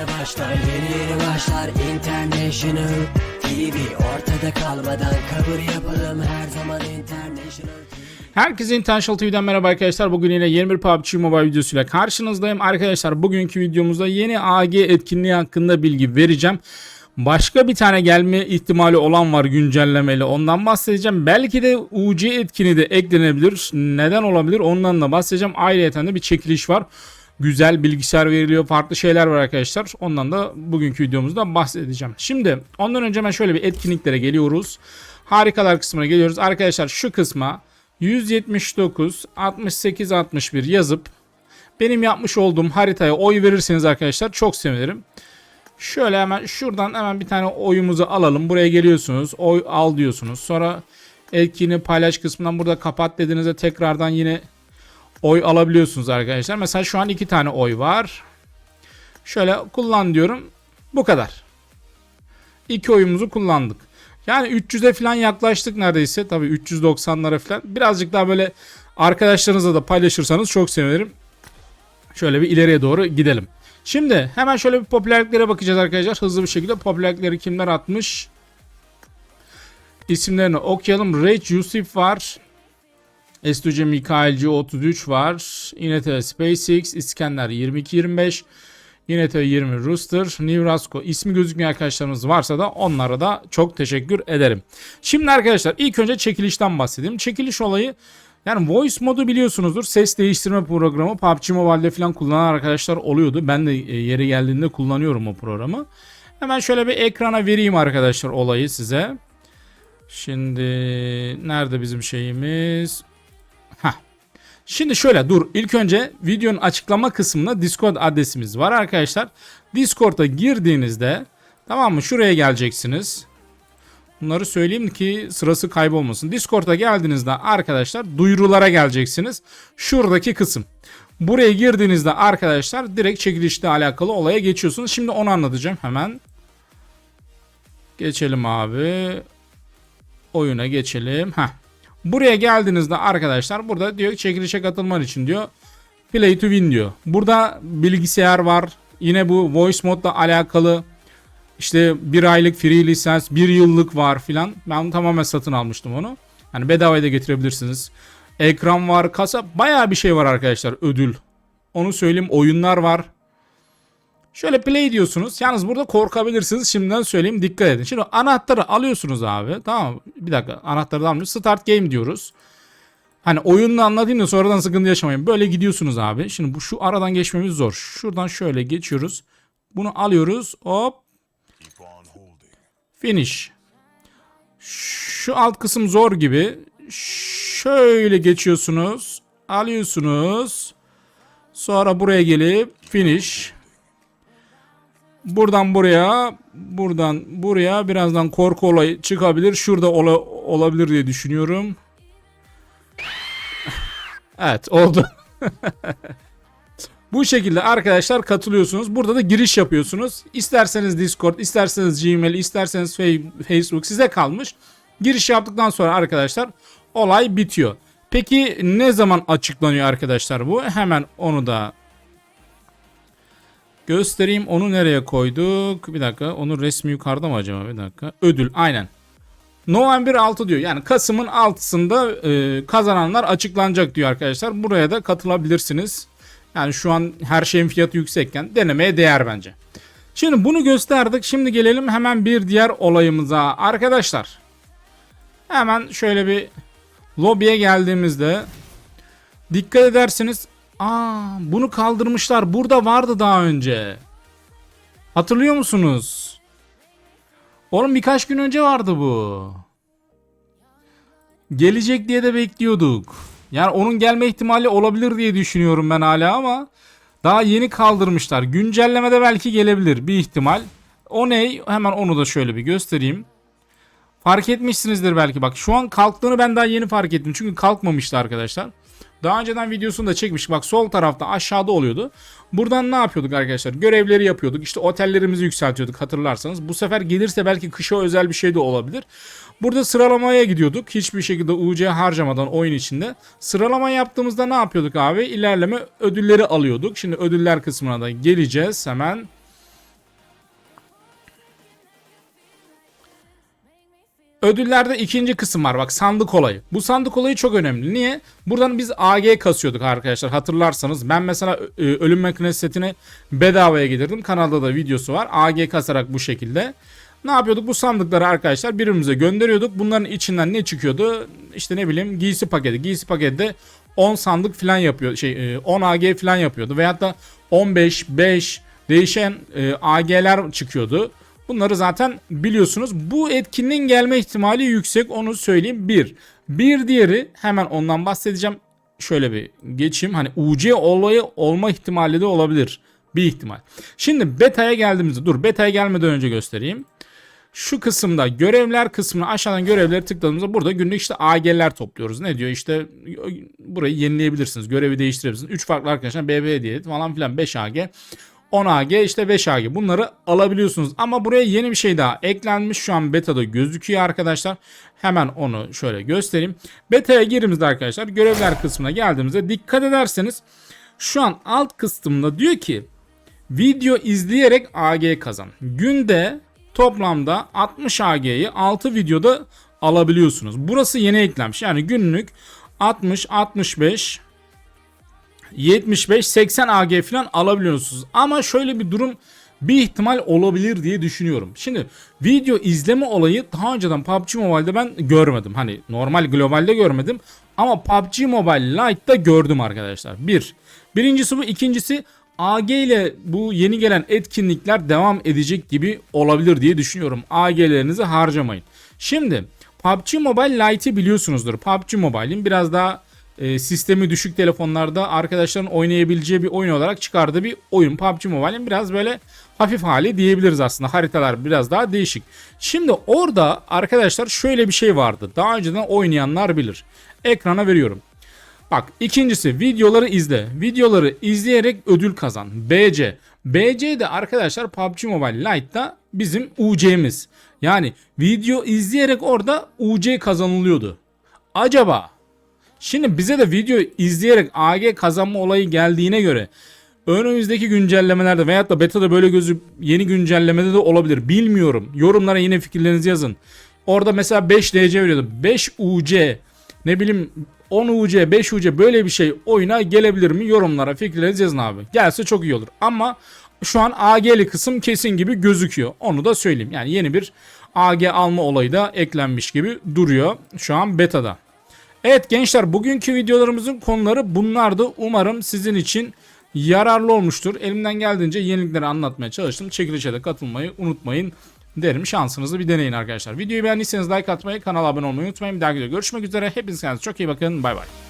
yeni başlar Yeni yeni başlar International TV Ortada kalmadan kabul yapalım Her zaman International TV Herkese International TV'den merhaba arkadaşlar. Bugün yine yeni bir PUBG Mobile videosuyla karşınızdayım. Arkadaşlar bugünkü videomuzda yeni AG etkinliği hakkında bilgi vereceğim. Başka bir tane gelme ihtimali olan var güncellemeli. Ondan bahsedeceğim. Belki de UC etkinliği de eklenebilir. Neden olabilir? Ondan da bahsedeceğim. Ayrıca de bir çekiliş var. Güzel bilgisayar veriliyor. Farklı şeyler var arkadaşlar. Ondan da bugünkü videomuzda bahsedeceğim. Şimdi ondan önce ben şöyle bir etkinliklere geliyoruz. Harikalar kısmına geliyoruz. Arkadaşlar şu kısma 179 68 61 yazıp benim yapmış olduğum haritaya oy verirseniz arkadaşlar çok sevinirim. Şöyle hemen şuradan hemen bir tane oyumuzu alalım. Buraya geliyorsunuz. Oy al diyorsunuz. Sonra etkinliği paylaş kısmından burada kapat dediğinizde tekrardan yine oy alabiliyorsunuz arkadaşlar. Mesela şu an iki tane oy var. Şöyle kullan diyorum. Bu kadar. İki oyumuzu kullandık. Yani 300'e falan yaklaştık neredeyse. Tabii 390'lara falan. Birazcık daha böyle arkadaşlarınızla da paylaşırsanız çok sevinirim. Şöyle bir ileriye doğru gidelim. Şimdi hemen şöyle bir popülerliklere bakacağız arkadaşlar. Hızlı bir şekilde popülerlikleri kimler atmış? İsimlerini okuyalım. Rage Yusuf var. S2C Mikaelci 33 var. Inete SpaceX, İskender 22-25. Yine de 20 Rooster, Nebraska ismi gözükmeyen arkadaşlarımız varsa da onlara da çok teşekkür ederim. Şimdi arkadaşlar ilk önce çekilişten bahsedeyim. Çekiliş olayı yani voice modu biliyorsunuzdur. Ses değiştirme programı PUBG Mobile'de falan kullanan arkadaşlar oluyordu. Ben de e, yeri geldiğinde kullanıyorum o programı. Hemen şöyle bir ekrana vereyim arkadaşlar olayı size. Şimdi nerede bizim şeyimiz? Şimdi şöyle dur ilk önce videonun açıklama kısmında Discord adresimiz var arkadaşlar. Discord'a girdiğinizde tamam mı şuraya geleceksiniz. Bunları söyleyeyim ki sırası kaybolmasın. Discord'a geldiğinizde arkadaşlar duyurulara geleceksiniz. Şuradaki kısım. Buraya girdiğinizde arkadaşlar direkt çekilişle alakalı olaya geçiyorsunuz. Şimdi onu anlatacağım hemen. Geçelim abi. Oyuna geçelim. Heh. Buraya geldiğinizde arkadaşlar burada diyor ki çekilişe katılman için diyor play to win diyor. Burada bilgisayar var. Yine bu voice modla alakalı işte bir aylık free lisans, bir yıllık var filan. Ben tamamen satın almıştım onu. Hani bedavaya da getirebilirsiniz. Ekran var, kasa bayağı bir şey var arkadaşlar ödül. Onu söyleyeyim oyunlar var. Şöyle play diyorsunuz. Yalnız burada korkabilirsiniz. Şimdiden söyleyeyim dikkat edin. Şimdi anahtarı alıyorsunuz abi. Tamam? Bir dakika anahtarı da almıyoruz. Start game diyoruz. Hani oyununu anlatayım da sonradan sıkıntı yaşamayın. Böyle gidiyorsunuz abi. Şimdi bu şu aradan geçmemiz zor. Şuradan şöyle geçiyoruz. Bunu alıyoruz. Hop. Finish. Şu alt kısım zor gibi. Şöyle geçiyorsunuz. Alıyorsunuz. Sonra buraya gelip finish. Buradan buraya, buradan buraya birazdan korku olayı çıkabilir. Şurada ola, olabilir diye düşünüyorum. Evet oldu. Bu şekilde arkadaşlar katılıyorsunuz. Burada da giriş yapıyorsunuz. İsterseniz Discord, isterseniz Gmail, isterseniz Facebook size kalmış. Giriş yaptıktan sonra arkadaşlar olay bitiyor. Peki ne zaman açıklanıyor arkadaşlar bu? Hemen onu da göstereyim. Onu nereye koyduk? Bir dakika. Onun resmi yukarıda mı acaba? Bir dakika. Ödül aynen. November 6 diyor. Yani Kasım'ın 6'sında e, kazananlar açıklanacak diyor arkadaşlar. Buraya da katılabilirsiniz. Yani şu an her şeyin fiyatı yüksekken denemeye değer bence. Şimdi bunu gösterdik. Şimdi gelelim hemen bir diğer olayımıza. Arkadaşlar hemen şöyle bir lobiye geldiğimizde dikkat edersiniz. Aa bunu kaldırmışlar. Burada vardı daha önce. Hatırlıyor musunuz? Oğlum birkaç gün önce vardı bu. Gelecek diye de bekliyorduk. Yani onun gelme ihtimali olabilir diye düşünüyorum ben hala ama daha yeni kaldırmışlar. Güncellemede belki gelebilir bir ihtimal. O ne? Hemen onu da şöyle bir göstereyim. Fark etmişsinizdir belki bak. Şu an kalktığını ben daha yeni fark ettim. Çünkü kalkmamıştı arkadaşlar. Daha önceden videosunu da çekmiş. Bak sol tarafta aşağıda oluyordu. Buradan ne yapıyorduk arkadaşlar? Görevleri yapıyorduk. İşte otellerimizi yükseltiyorduk hatırlarsanız. Bu sefer gelirse belki kışa özel bir şey de olabilir. Burada sıralamaya gidiyorduk. Hiçbir şekilde UC harcamadan oyun içinde. Sıralama yaptığımızda ne yapıyorduk abi? İlerleme ödülleri alıyorduk. Şimdi ödüller kısmına da geleceğiz hemen. Ödüllerde ikinci kısım var bak sandık olayı. Bu sandık olayı çok önemli. Niye? Buradan biz AG kasıyorduk arkadaşlar hatırlarsanız. Ben mesela e, ölüm makinesi setini bedavaya getirdim. Kanalda da videosu var. AG kasarak bu şekilde. Ne yapıyorduk? Bu sandıkları arkadaşlar birbirimize gönderiyorduk. Bunların içinden ne çıkıyordu? İşte ne bileyim giysi paketi. Giysi paketi de 10 sandık falan yapıyor. Şey e, 10 AG falan yapıyordu. Veyahut da 15, 5 değişen e, AG'ler çıkıyordu. Bunları zaten biliyorsunuz. Bu etkinliğin gelme ihtimali yüksek onu söyleyeyim. Bir. Bir diğeri hemen ondan bahsedeceğim. Şöyle bir geçeyim. Hani UC olayı olma ihtimali de olabilir. Bir ihtimal. Şimdi beta'ya geldiğimizde dur beta'ya gelmeden önce göstereyim. Şu kısımda görevler kısmına aşağıdan görevleri tıkladığımızda burada günlük işte AG'ler topluyoruz. Ne diyor işte burayı yenileyebilirsiniz. Görevi değiştirebilirsiniz. 3 farklı arkadaşlar BB hediye falan filan 5 AG. 10 AG işte 5 AG bunları alabiliyorsunuz. Ama buraya yeni bir şey daha eklenmiş. Şu an beta'da gözüküyor arkadaşlar. Hemen onu şöyle göstereyim. Beta'ya girdiğimizde arkadaşlar görevler kısmına geldiğimizde dikkat ederseniz şu an alt kısmında diyor ki video izleyerek AG kazan. Günde toplamda 60 AG'yi 6 videoda alabiliyorsunuz. Burası yeni eklenmiş. Yani günlük 60, 65, 75-80 AG falan alabiliyorsunuz. Ama şöyle bir durum bir ihtimal olabilir diye düşünüyorum. Şimdi video izleme olayı daha önceden PUBG Mobile'de ben görmedim. Hani normal globalde görmedim. Ama PUBG Mobile Lite'da gördüm arkadaşlar. Bir. Birincisi bu. ikincisi AG ile bu yeni gelen etkinlikler devam edecek gibi olabilir diye düşünüyorum. AG'lerinizi harcamayın. Şimdi PUBG Mobile Lite'i biliyorsunuzdur. PUBG Mobile'in biraz daha e, sistemi düşük telefonlarda arkadaşların oynayabileceği bir oyun olarak çıkardığı bir oyun. PUBG Mobile'in biraz böyle hafif hali diyebiliriz aslında. Haritalar biraz daha değişik. Şimdi orada arkadaşlar şöyle bir şey vardı. Daha önceden oynayanlar bilir. Ekrana veriyorum. Bak ikincisi videoları izle. Videoları izleyerek ödül kazan. BC. BC de arkadaşlar PUBG Mobile Lite'da bizim UC'miz. Yani video izleyerek orada UC kazanılıyordu. Acaba Şimdi bize de video izleyerek AG kazanma olayı geldiğine göre önümüzdeki güncellemelerde veyahut da beta'da böyle gözü yeni güncellemede de olabilir. Bilmiyorum. Yorumlara yine fikirlerinizi yazın. Orada mesela 5 DC veriyordu. 5 UC ne bileyim 10 UC 5 UC böyle bir şey oyuna gelebilir mi? Yorumlara fikirlerinizi yazın abi. Gelse çok iyi olur. Ama şu an AG'li kısım kesin gibi gözüküyor. Onu da söyleyeyim. Yani yeni bir AG alma olayı da eklenmiş gibi duruyor şu an beta'da. Evet gençler bugünkü videolarımızın konuları bunlardı. Umarım sizin için yararlı olmuştur. Elimden geldiğince yenilikleri anlatmaya çalıştım. Çekilişe de katılmayı unutmayın derim. Şansınızı bir deneyin arkadaşlar. Videoyu beğendiyseniz like atmayı, kanala abone olmayı unutmayın. Bir dahaki videoda görüşmek üzere. Hepiniz kendinize çok iyi bakın. Bay bay.